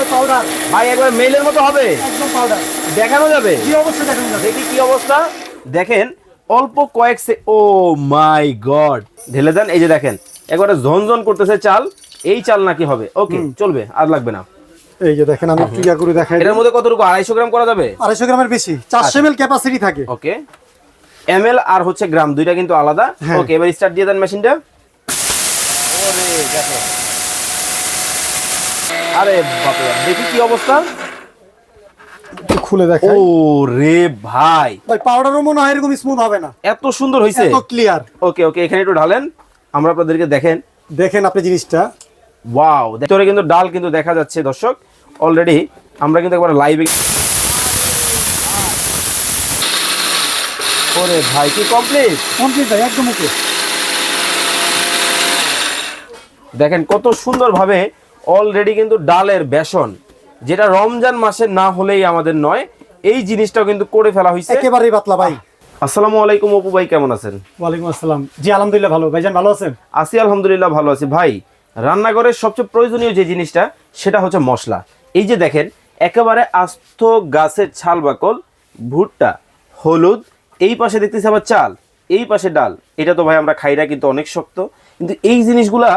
ভাই পাউডার ভাই একবার মেইলের মতো হবে। একদম পাউডার দেখানো যাবে? কি অবস্থা দেখেন যাবে? দেখি কি অবস্থা। দেখেন অল্প কয়েক সে ও মাই গড ঢেলে দেন এই যে দেখেন একবারে ঝনঝন করতেছে চাল। এই চাল নাকি হবে? ওকে চলবে আর লাগবে না। এই যে দেখেন আমি করে দেখাই এটার মধ্যে কতটুকু? আড়াইশো গ্রাম করা যাবে? আড়াইশো গ্রামের বেশি। চারশো এম ক্যাপাসিটি থাকে। ওকে এম আর হচ্ছে গ্রাম দুইটা কিন্তু আলাদা। হ্যাঁ। ওকে এবার স্টার্ট দিয়ে দেন মেশিনটা আরে বাপরে বাপ, দেখি কি অবস্থা। খুলে ও রে ভাই। ভাই পাউডারও মনে হয় এরকম স্মুথ হবে না। এত সুন্দর হয়েছে এত ক্লিয়ার ওকে ওকে এখানে একটু ঢালেন। আমরা আপনাদেরকে দেখেন। দেখেন আপনি জিনিসটা। ওয়াও ভিতরে কিন্তু ডাল কিন্তু দেখা যাচ্ছে দর্শক। অলরেডি আমরা কিন্তু একবার লাইভে ওরে ভাই কি কমপ্লিট কমপ্লিট ভাই একদম ওকে দেখেন কত সুন্দরভাবে অলরেডি কিন্তু ডালের বেসন যেটা রমজান মাসে না হলেই আমাদের নয় এই জিনিসটাও কিন্তু করে ফেলা হয়েছে একেবারেই পাতলা ভাই। আসসালামু আলাইকুম অপু ভাই কেমন আছেন? ওয়ালাইকুম আসসালাম। জি আলহামদুলিল্লাহ ভালো। ভাইজান ভালো আছেন? আসি আলহামদুলিল্লাহ ভালো আছি। ভাই রান্নাঘরের সবচেয়ে প্রয়োজনীয় যে জিনিসটা সেটা হচ্ছে মশলা। এই যে দেখেন একেবারে আস্ত গাছের ছাল বাকল ভুট্টা হলুদ এই পাশে দেখতেছি আবার চাল এই পাশে ডাল। এটা তো ভাই আমরা খাই না কিন্তু অনেক শক্ত। কিন্তু এই জিনিসগুলা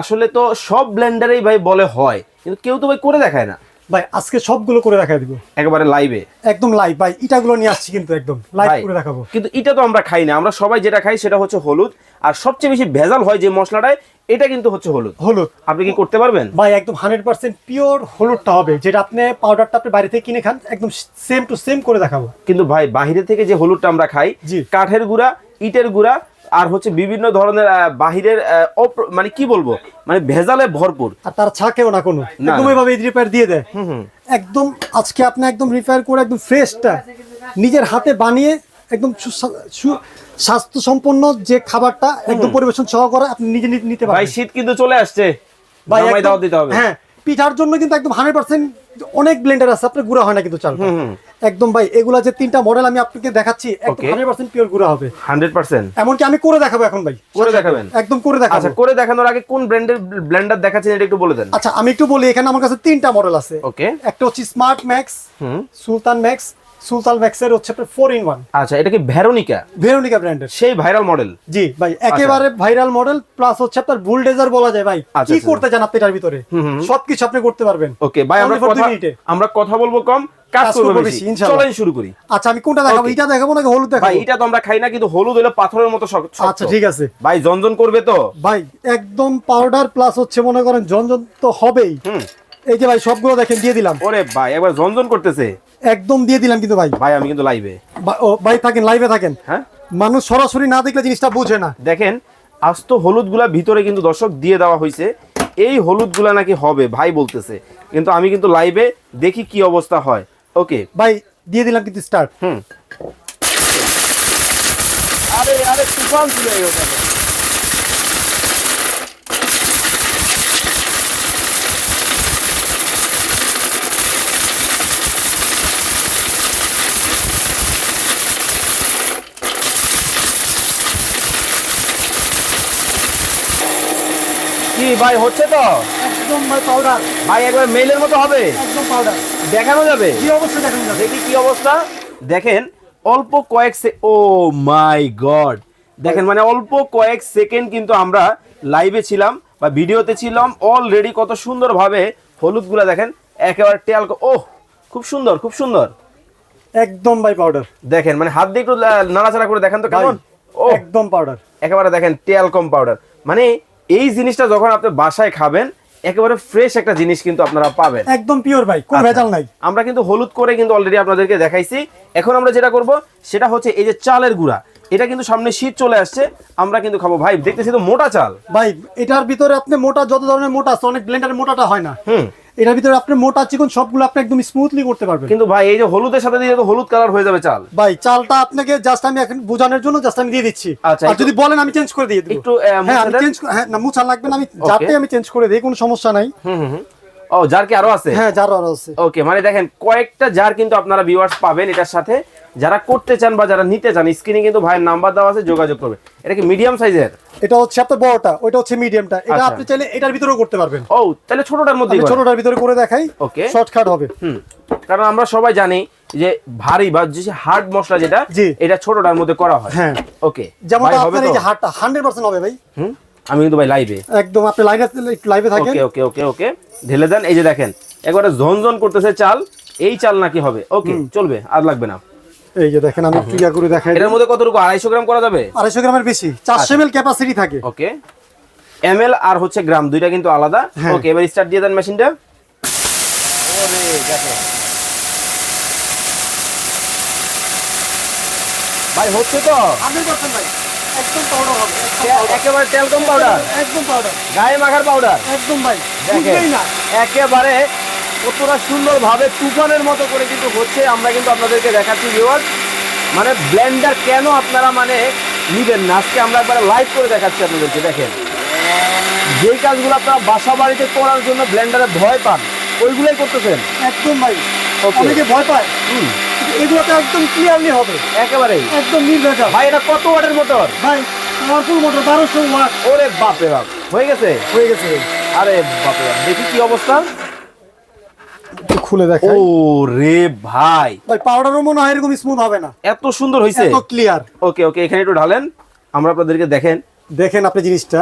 আসলে তো সব ব্লেন্ডারেই ভাই বলে হয় কিন্তু কেউ তো ভাই করে দেখায় না। ভাই আজকে সবগুলো করে দেখাই দিব। একেবারে লাইভে একদম লাইভ ভাই ইটাগুলো নিয়ে আসছি কিন্তু একদম লাইভ করে দেখাবো। কিন্তু এটা তো আমরা খাই না আমরা সবাই যেটা খাই সেটা হচ্ছে হলুদ আর সবচেয়ে বেশি ভেজাল হয় যে মশলাটায় এটা কিন্তু হচ্ছে হলুদ। হলুদ। আপনি কি করতে পারবেন? ভাই একদম হান্ড্রেড পার্সেন্ট পিওর হলুদটা হবে যেটা আপনি পাউডারটা আপনি বাইরে থেকে কিনে খান একদম সেম টু সেম করে দেখাবো। কিন্তু ভাই বাইরে থেকে যে হলুদটা আমরা খাই। কাঠের গুঁড়া ইটের গুঁড়া আর হচ্ছে বিভিন্ন ধরনের বাহিরের মানে কি বলব? মানে ভেজালে ভরপুর। আর তার ছাকেও না কোনো। একদম। এভাবে রিপেয়ার দিয়ে দেয়। একদম আজকে আপনি একদম রিপেয়ার করে একদম ফ্রেশটা নিজের হাতে বানিয়ে একদম স্বাস্থ্য সম্পন্ন যে খাবারটা একদম পরিবেশন সহ করে আপনি নিজে নিতে ভাই পারেন শীত কিন্তু চলে আসছে। ভাই দাওয়াত দিতে হবে। হ্যাঁ পিঠার জন্য কিন্তু একদম হান্ড্রেড পার্সেন্ট অনেক ব্লেন্ডার আছে আপনার গুঁড়া হয় না কিন্তু চাল একদম ভাই এগুলা যে তিনটা মডেল আমি আপনাকে দেখাচ্ছি একদম Okay. হান্ড্রেড পার্সেন্ট পিওর গুঁড়া হবে। আমি করে দেখাবো এখন ভাই। করে দেখাবেন? একদম করে দেখাবো। আচ্ছা করে দেখানোর আগে কোন ব্র্যান্ডের ব্লেন্ডার দেখাচ্ছেন এটা একটু বলে দেন। আচ্ছা আমি একটু বলি এখানে আমার কাছে তিনটা মডেল আছে। ওকে একটা হচ্ছে smart max hmm. Sultan max Sultan হচ্ছে আপনার ফোর ইন ওয়ান আচ্ছা এটা কি ভেরোনিকা? ভেরোনিকা ব্র্যান্ডের সেই ভাইরাল মডেল জি ভাই একেবারে ভাইরাল মডেল প্লাস হচ্ছে আপনার বুলডেজার বলা যায় ভাই। আচ্ছা, কি আচ্ছা। করতে চান আপনি এটার ভিতরে? সবকিছু আপনি করতে পারবেন। ওকে ভাই আমরা কথা আমরা কথা বলব কম কাজ করব বেশি। চলেন শুরু করি। আচ্ছা আমি কোনটা দেখাবো. এটা দেখাবো নাকি হলুদ ভাই দেখাবো এটা তো আমরা খাই না কিন্তু হলুদ হলো পাথরের মতো শক্ত আচ্ছা ঠিক আছে। ভাই জনজন করবে তো? ভাই একদম পাউডার প্লাস হচ্ছে মনে করেন জঞ্জন তো হবেই। এই যে ভাই সবগুলো দেখেন দিয়ে দিলাম। ওরে ভাই একবার জনজন করতেছে। একদম দিয়ে দিলাম কিন্তু ভাই। ভাই আমি কিন্তু লাইভে বা- ও, ভাই থাকেন লাইভে থাকেন। হ্যাঁ? মানুষ সরাসরি না দেখলে জিনিসটা বুঝে না। দেখেন আজ আস্ত হলুদগুলা ভিতরে কিন্তু দর্শক দিয়ে দেওয়া হয়েছে এই হলুদগুলা নাকি হবে ভাই বলতেছে। কিন্তু আমি কিন্তু লাইভে দেখি কি অবস্থা হয়। ওকে ভাই দিয়ে দিলাম কিন্তু স্টার্ট হুম। আরে আরে তুফান চলে গেল ভাই হচ্ছে তো? একদম ভাই পাউডার ভাই একবার মেইলের মতো হবে। একদম পাউডার দেখানো যাবে? কি অবস্থা দেখেন যাবে? দেখি কি অবস্থা। দেখেন অল্প কয়েক সে ও মাই গড। দেখেন মানে অল্প কয়েক সেকেন্ড কিন্তু আমরা লাইভে ছিলাম বা ভিডিওতে ছিলাম। অলরেডি কত সুন্দরভাবে হলুদগুলা দেখেন একেবারে টেল ও খুব সুন্দর খুব সুন্দর। একদম ভাই পাউডার দেখেন মানে হাত দিয়ে একটু নাড়াচাড়া করে দেখেন তো কেমন? ও একদম পাউডার একেবারে দেখেন টেলকম পাউডার মানে এই জিনিসটা যখন আপনি বাসায় খাবেন একেবারে ফ্রেশ একটা জিনিস কিন্তু আপনারা পাবেন। একদম পিওর ভাই কোনো আচ্ছা। ভেজাল নাই। আমরা কিন্তু হলুদ করে কিন্তু অলরেডি আপনাদেরকে দেখাইছি। এখন আমরা যেটা করব সেটা হচ্ছে এই যে চালের গুঁড়া। এটা কিন্তু সামনে শীত চলে আসছে আমরা কিন্তু খাব। ভাই দেখতেছি তো মোটা চাল। ভাই এটার ভিতরে আপনি মোটা যত ধরনের মোটা আছে অনেক ব্লেন্ডারের মোটাটা হয় না। হুম। এটার ভিতরে আপনি মোটা চিকন সবগুলো আপনি একদম স্মুথলি করতে পারবেন। কিন্তু ভাই এই যে হলুদের সাথে দিয়ে তো হলুদ কালার হয়ে যাবে চাল। ভাই চালটা আপনাকে জাস্ট আমি এখন বোঝানোর জন্য জাস্ট আমি দিয়ে দিচ্ছি। আচ্ছা, আর যদি বলেন আমি চেঞ্জ করে দিয়ে দেব। একটু, হ্যাঁ আমি চেঞ্জ হ্যাঁ না মুছা লাগবে না আমি যাতে আমি চেঞ্জ করে দেই কোনো সমস্যা নাই। হুম হুম। ও যার কি আরও আছে? হ্যাঁ যার আরও আছে। ওকে মানে দেখেন কয়েকটা জার কিন্তু আপনারা ভিউয়ার্স পাবেন এটার সাথে। যারা করতে চান বা যারা নিতে চান স্ক্রিনে কিন্তু ভাইয়ের নাম্বার দেওয়া আছে যোগাযোগ করবে। এটা কি মিডিয়াম সাইজের এটা হচ্ছে আপনার বড়টা ওইটা হচ্ছে মিডিয়ামটা এটা আচ্ছা। আপনি চাইলে এটার ভিতরেও করতে পারবেন। ও তাহলে ছোটটার মধ্যে ছোটটার ভিতরে করে দেখাই। Okay. শর্টকাট হবে। হুম। কারণ আমরা সবাই জানি যে ভারী বা যে হার্ড মশলা যেটা এটা ছোটটার মধ্যে করা হয়। হ্যাঁ। ওকে। যেমন আপনার এই যে হান্ড্রেড পার্সেন্ট হবে ভাই। হুম? আমি কিন্তু ভাই লাইভে একদম আপনি লাইনে লাইভে থাকেন। ওকে ওকে ওকে ওকে ঢেলে দেন এই যে দেখেন। একবারে ঝনঝন করতেছে চাল এই চাল নাকি হবে। ওকে চলবে আর লাগবে না। এই যে দেখেন আমি একটু ইয়া করে দেখাই এটার মধ্যে কতটুকু? আড়াইশো গ্রাম করা যাবে? আড়াইশো গ্রামের বেশি। আচ্ছা। চারশো এম ক্যাপাসিটি থাকে। ওকে। এম আর হচ্ছে গ্রাম দুইটা কিন্তু আলাদা। হ্যাঁ। ওকে এবার স্টার্ট দিয়ে দেন মেশিনটা ওরে দেখেন ভাই হচ্ছে তো? হান্ড্রেড পার্সেন্ট ভাই। একদম পাউডার হবে। একেবারে তেল কম পাউডার একদম পাউডার গায়ে মাখার পাউডার একদম ভাই। দেখেন একেবারে কতটা সুন্দরভাবে তুফানের মতো করে কিন্তু হচ্ছে আমরা কিন্তু আপনাদেরকে দেখাচ্ছি ভিউয়ার্স মানে ব্লেন্ডার কেন আপনারা মানে নিবেন না? আজকে আমরা একবারে লাইভ করে দেখাচ্ছি আপনাদেরকে দেখেন। যেই কাজগুলো আপনারা বাসা বাড়িতে করার জন্য ব্লেন্ডারে ভয় পান ওইগুলোই করতেছেন? একদম ভাই. অনেকে ভয় পায়। হুম। কিন্তু এগুলোতে একদম ক্লিয়ারলি হবে। একেবারেই। একদম নির্ভেজাল ভাই এটা কত ওয়াটের মোটর ভাই পাওয়ারফুল মোটর বারোশো ওয়াট। ওরে বাপরে বাপ হয়ে গেছে? হয়ে গেছে। আরে বাপরে বাপ দেখি কি অবস্থা। খুলে ও রে ভাই। ভাই পাউডারও মনে হয় এরকম স্মুথ হবে না। এত সুন্দর হয়েছে এত ক্লিয়ার ওকে ওকে এখানে একটু ঢালেন। আমরা আপনাদেরকে দেখেন। দেখেন আপনি জিনিসটা।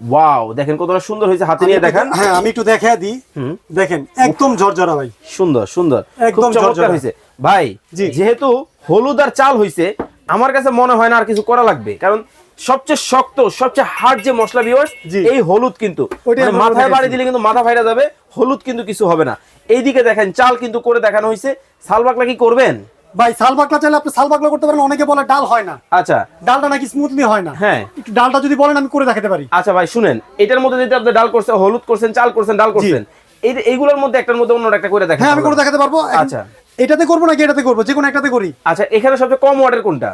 ওয়াও দেখেন কতটা সুন্দর হয়েছে হাতে নিয়ে দেখান। হ্যাঁ আমি একটু দেখা দিই। হুম। দেখেন একদম ঝরঝরা ভাই। সুন্দর সুন্দর। একদম ঝরঝরা। হয়েছে ভাই জি। যেহেতু হলুদ আর চাল হয়েছে আমার কাছে মনে হয় না আর কিছু করা লাগবে। কারণ সবচেয়ে শক্ত সবচেয়ে হার্ড যে মশলা ভিউয়ার্স এই হলুদ কিন্তু। মানে মাথায় বাড়ি দিলে কিন্তু মাথা ফাইরা যাবে হলুদ কিন্তু কিছু হবে না। এইদিকে দেখেন চাল কিন্তু করে দেখানো হয়েছে সাল বাকলা কি করবেন? ভাই সাল বাকলা চাইলে আপনি সাল বাকলা করতে পারেন অনেকে বলে ডাল হয় না। আচ্ছা। ডালটা নাকি স্মুথলি হয় না। হ্যাঁ। একটু ডালটা যদি বলেন আমি করে দেখাতে পারি। আচ্ছা ভাই শুনেন এটার মধ্যে যদি আপনি ডাল করছেন হলুদ করছেন চাল করছেন ডাল করছেন এই এইগুলোর মধ্যে একটার মধ্যে অন্য একটা করে দেখেন হ্যাঁ আমি করে দেখাতে পারব। আচ্ছা। এটাতে করব নাকি এটাতে করব? যে কোনো একটাতে করি। আচ্ছা এখানে সবচেয়ে কম ওয়াটের কোনটা?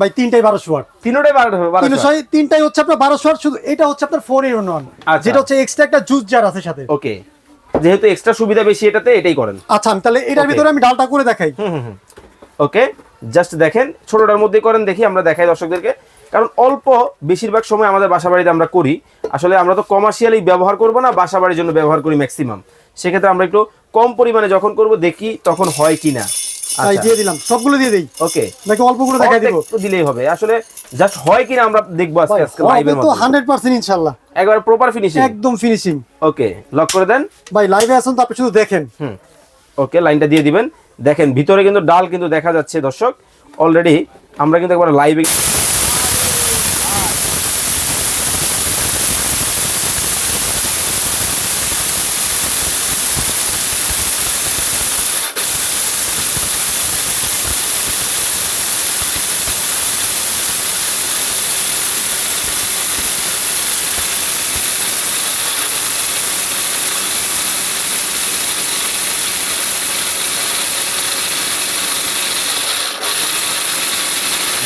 ভাই তিনটাই বারোশো ওয়াট। তিনোটাই বারো বারোশো তিনশো তিনটাই হচ্ছে আপনার বারোশো ওয়াট শুধু এটা হচ্ছে আপনার ফোর ইন ওয়ান। যেটা হচ্ছে এক্সট্রা একটা জুস জার আছে সাথে। ওকে যেহেতু এক্সট্রা সুবিধা বেশি এটাতে এটাই করেন। আচ্ছা আমি তাহলে এটার ভিতরে আমি ডালটা করে দেখাই। ওকে জাস্ট দেখেন ছোটটার মধ্যে করেন দেখি আমরা দেখাই দর্শকদেরকে। কারণ অল্প বেশিরভাগ সময় আমাদের বাসা বাড়িতে আমরা করি। আসলে আমরা তো কমার্শিয়ালি ব্যবহার করব না বাসা বাড়ির জন্য ব্যবহার করি ম্যাক্সিমাম সেক্ষেত্রে আমরা একটু কম পরিমাণে যখন করব দেখি তখন হয় কিনা। তাই দিয়ে দিলাম সবগুলো দিয়ে দেই। ওকে। নাকি অল্প করে দেখাই দিব? দিলেই হবে। আসলে জাস্ট হয় কিনা আমরা দেখব আজকে আজকে লাইভের মধ্যে তো 100% ইনশাআল্লাহ একবার প্রপার ফিনিশিং একদম ফিনিশিং ওকে লক করে দেন। ভাই লাইভে আসুন তো আপনি শুধু দেখেন। হুম। ওকে লাইনটা দিয়ে দিবেন। দেখেন ভিতরে কিন্তু ডাল কিন্তু দেখা যাচ্ছে দর্শক। অলরেডি আমরা কিন্তু একবার লাইভে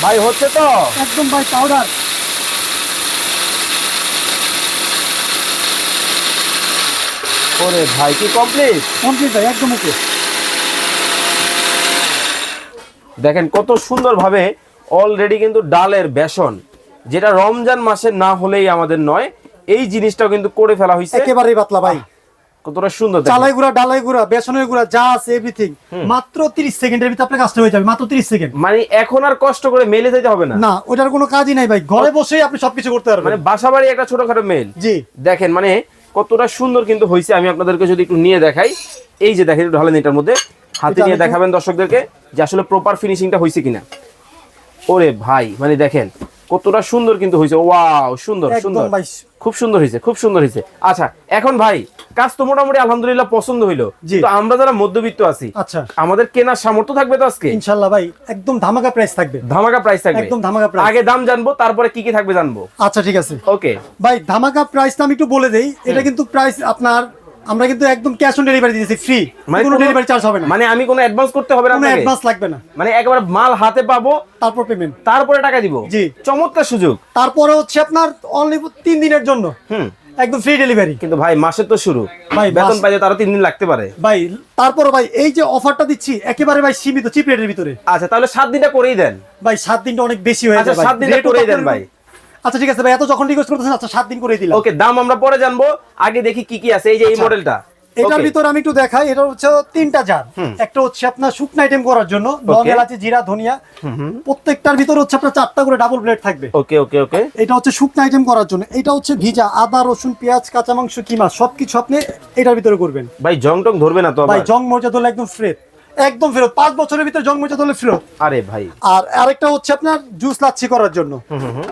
ভাই হচ্ছে তো। একদম ভাই পাউডার ওরে ভাই কি কমপ্লিট কমপ্লিট ভাই একদম ওকে দেখেন কত সুন্দরভাবে অলরেডি কিন্তু ডালের বেসন যেটা রমজান মাসে না হলেই আমাদের নয় এই জিনিসটাও কিন্তু করে ফেলা হয়েছে একেবারেই পাতলা ভাই। কতটা সুন্দর। চালাই গুঁড়া ডালাই গুঁড়া বেসনের গুঁড়া যা আছে এভরিথিং মাত্র 30 সেকেন্ডের ভিতরে আপনার কাজটা হয়ে যাবে মাত্র 30 সেকেন্ড। মানে এখন আর কষ্ট করে মেলে যেতে হবে না। না ওটার কোনো কাজই নাই ভাই। ঘরে বসেই আপনি সবকিছু করতে মানে পারবেন। বাসা বাড়ি একটা ছোটখাটো মেল জি। দেখেন মানে কতটা সুন্দর কিন্তু হয়েছে আমি আপনাদেরকে যদি একটু নিয়ে দেখাই। এই যে দেখেন ঢালেন এটার মধ্যে। হাতে নিয়ে দেখাবেন দর্শকদেরকে যে আসলে প্রপার ফিনিশিংটা হয়েছে কিনা। ওরে ভাই মানে দেখেন কতটা সুন্দর কিন্তু হয়েছে। ওয়াও সুন্দর সুন্দর। খুব সুন্দর হয়েছে খুব সুন্দর হয়েছে। আচ্ছা এখন ভাই কাজ তো মোটামুটি আলহামদুলিল্লাহ পছন্দ হইল। তো আমরা যারা মধ্যবিত্ত আছি আচ্ছা। আমাদের কেনার সামর্থ্য থাকবে তো আজকে? ইনশাল্লাহ ভাই একদম ধামাকা প্রাইস থাকবে। ধামাকা প্রাইস থাকবে। একদম ধামাকা প্রাইস আগে দাম জানব তারপরে কি কি থাকবে জানব। আচ্ছা ঠিক আছে। ওকে ভাই ধামাকা প্রাইসটা আমি একটু বলে দেই। এটা কিন্তু প্রাইস আপনার আমরা কিন্তু একদম ক্যাশ অন ডেলিভারি দিয়েছি ফ্রি মানে কোনো ডেলিভারি চার্জ হবে না। মানে আমি কোনো অ্যাডভান্স করতে হবে না কোনো অ্যাডভান্স লাগবে না। মানে একবার মাল হাতে পাবো তারপর পেমেন্ট তারপরে টাকা দিব? জি। চমৎকার সুযোগ। তারপরে হচ্ছে আপনার অনলি তিন দিনের জন্য। হুম। একদম ফ্রি ডেলিভারি কিন্তু ভাই মাসের তো শুরু। ভাই, বেতন মাস- পাইতে তারও তিন দিন লাগতে পারে। ভাই তারপর ভাই এই যে অফারটা দিচ্ছি একেবারে ভাই সীমিত চিপ রেটের ভিতরে। আচ্ছা তাহলে সাত দিনটা করেই দেন। ভাই সাত দিনটা অনেক বেশি হয়ে আচ্ছা, যায় সাত দিনটা করেই দেন ভাই। আচ্ছা ঠিক আছে ভাই এত যখন রিকোয়েস্ট করতেছেন আচ্ছা সাত দিন করে দিলাম। ওকে দাম আমরা পরে জানব। আগে দেখি কি কি আছে এই যে এই মডেলটা আচ্ছা। এটার. ভিতরে আমি একটু দেখাই এটা হচ্ছে তিনটা জার একটা হচ্ছে আপনার শুকনো আইটেম করার জন্য লং এলাচি জিরা ধনিয়া। প্রত্যেকটার ভিতরে হচ্ছে আপনার চারটা করে ডাবল ব্লেড থাকবে। ওকে ওকে ওকে। এটা হচ্ছে শুকনো আইটেম করার জন্য। এটা হচ্ছে ভিজা আদা রসুন পেঁয়াজ কাঁচা মাংস কিমা সবকিছু আপনি এটার ভিতরে করবেন। ভাই জং টং ধরবে না তো ভাই জং মর্যাদা হলে একদম ফ্রেশ একদম ফেরত পাঁচ বছরের ভিতরে জং মর্যাদা হলে ফেরত। আরে ভাই। আর আরেকটা হচ্ছে আপনার জুস লাচ্ছি করার জন্য।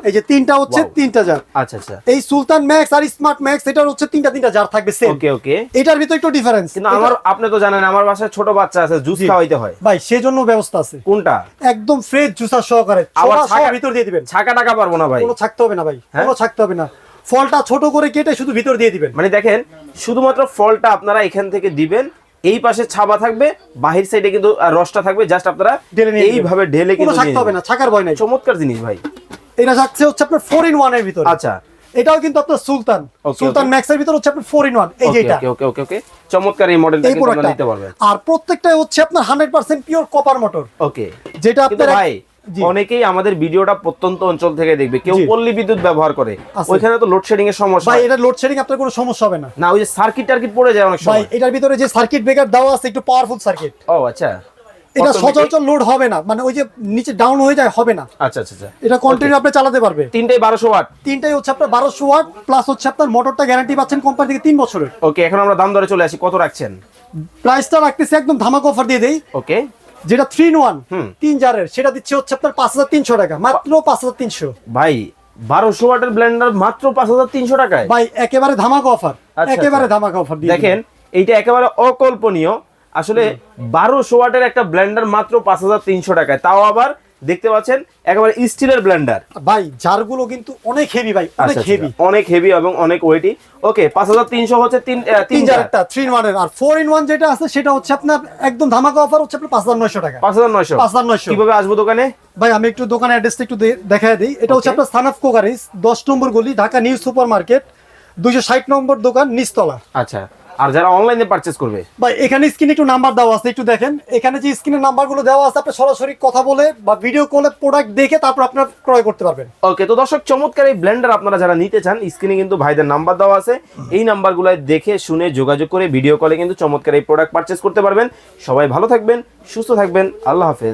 এই যে তিনটা হচ্ছে তিনটা জার আচ্ছা আচ্ছা। এই সুলতান ম্যাক্স আর স্মার্ট ম্যাক্স এটার হচ্ছে তিনটা তিনটা জার থাকবে সেম ওকে ওকে এটার ভিতরে একটু ডিফারেন্স কিন্তু আমার আপনি তো জানেন আমার বাসায় ছোট বাচ্চা আছে জুস খাওয়াইতে হয়। ভাই সেজন্য ব্যবস্থা আছে। কোনটা? একদম ফ্রেশ জুসার সহকারে। আবার ছাকা- ভিতর দিয়ে দিবেন। ছাকা টাকা পারব না ভাই। কোনো থাকতে হবে না ভাই হ্যাঁ? কোনো থাকতে হবে না। ফলটা ছোট করে কেটে শুধু ভিতর দিয়ে দিবেন। মানে দেখেন শুধুমাত্র ফলটা আপনারা এখান থেকে দিবেন এই পাশে ছাবা থাকবে বাহির সাইডে কিন্তু রসটা থাকবে জাস্ট আপনারা। এইভাবে ঢেলে কিন্তু থাকতে হবে না ছাকার ভয় নাই। চমৎকার জিনিস ভাই। এটা থাকছে হচ্ছে আপনার 4 ইন 1 এর ভিতর। আচ্ছা। এটাও কিন্তু আপনার সুলতান। সুলতান. ম্যাক্স এর ভিতর হচ্ছে আপনার 4 ইন 1 এই যে এটা ওকে ওকে ওকে ওকে চমৎকার এই মডেলটা কিন্তু আপনারা নিতে পারবেন। আর প্রত্যেকটাই হচ্ছে আপনার hundred percent pure copper motor okay যেটা আপনারা ভাই। অনেকেই আমাদের ভিডিওটা প্রত্যন্ত অঞ্চল থেকে দেখবে। কেউ। পল্লী বিদ্যুৎ ব্যবহার করে। ওইখানে তো লোডশেডিং এর সমস্যা। ভাই এটা লোডশেডিং আপনার কোনো সমস্যা হবে না। না ওই যে সার্কিট টার্কিট পড়ে যায় অনেক ভাই সময়। এটার ভিতরে যে সার্কিট ব্রেকার দেওয়া আছে একটু পাওয়ারফুল সার্কিট ও আচ্ছা। এটা? সচরাচর লোড হবে না। মানে ওই যে নিচে ডাউন হয়ে যায় হবে না। আচ্ছা আচ্ছা আচ্ছা। এটা কন্টিনিউ আপনি চালাতে পারবে। তিনটাই বারোশো ওয়াট। তিনটাই হচ্ছে আপনার বারোশো ওয়াট প্লাস হচ্ছে আপনার মোটরটা গ্যারান্টি পাচ্ছেন কোম্পানি থেকে তিন বছরের। ওকে এখন আমরা দাম দরে চলে আসি। কত রাখছেন? প্রাইসটা রাখতেছে একদম ধামাক অফার দিয়ে দেই। ওকে যেটা থ্রি ইন ওয়ান তিন জারের সেটা দিচ্ছে হচ্ছে আপনার পাঁচ হাজার তিনশো টাকা মাত্র পাঁচ হাজার তিনশো। ভাই বারোশো ওয়াটের ব্লেন্ডার মাত্র পাঁচ হাজার তিনশো টাকায়। ভাই একেবারে ধামাকা অফার আচ্ছা, একেবারে ধামাকা ধামাক অফার দেখেন এইটা একেবারে অকল্পনীয়। আসলে বারোশো ওয়াটের একটা ব্লেন্ডার মাত্র পাঁচ হাজার তিনশো টাকায়। তাও আবার দেখতে পাচ্ছেন একেবারে স্টিলের ব্লেন্ডার। ভাই জারগুলো কিন্তু অনেক হেভি ভাই অনেক আচ্ছা হেভি আচ্ছা, অনেক হেভি এবং অনেক ওয়েটি ওকে পাঁচ হাজার তিনশো হচ্ছে তিন তিন তিন জার জারেরটা থ্রি ইন ওয়ানের আর ফোর ইন ওয়ান যেটা আছে সেটা হচ্ছে আপনার একদম ধামাকা অফার হচ্ছে আপনার পাঁচ হাজার নয়শো টাকা। পাঁচ হাজার নয়শো। পাঁচ হাজার নয়শো। কীভাবে আসব দোকানে? ভাই আমি একটু দোকানের অ্যাড্রেসটা একটু দেখাই দিই। এটা হচ্ছে. আপনার সানাফ কোকারিস দশ নম্বর গলি ঢাকা নিউ সুপার মার্কেট দুইশো ষাট নম্বর দোকান নিচতলা। আচ্ছা। আর যারা অনলাইনে পারচেস করবে। ভাই এখানে স্ক্রিনে একটু নাম্বার দেওয়া আছে একটু দেখেন। এখানে যে স্ক্রিনের নাম্বারগুলো দেওয়া আছে আপনি সরাসরি কথা বলে বা ভিডিও কলে প্রোডাক্ট দেখে তারপর আপনার ক্রয় করতে পারবেন। ওকে তো দর্শক চমৎকার এই ব্লেন্ডার আপনারা যারা নিতে চান স্ক্রিনে কিন্তু ভাইদের নাম্বার দেওয়া আছে। এই নাম্বারগুলো দেখে শুনে যোগাযোগ করে ভিডিও কলে কিন্তু চমৎকার এই প্রোডাক্ট পারচেস করতে পারবেন। সবাই ভালো থাকবেন সুস্থ থাকবেন আল্লাহ হাফেজ।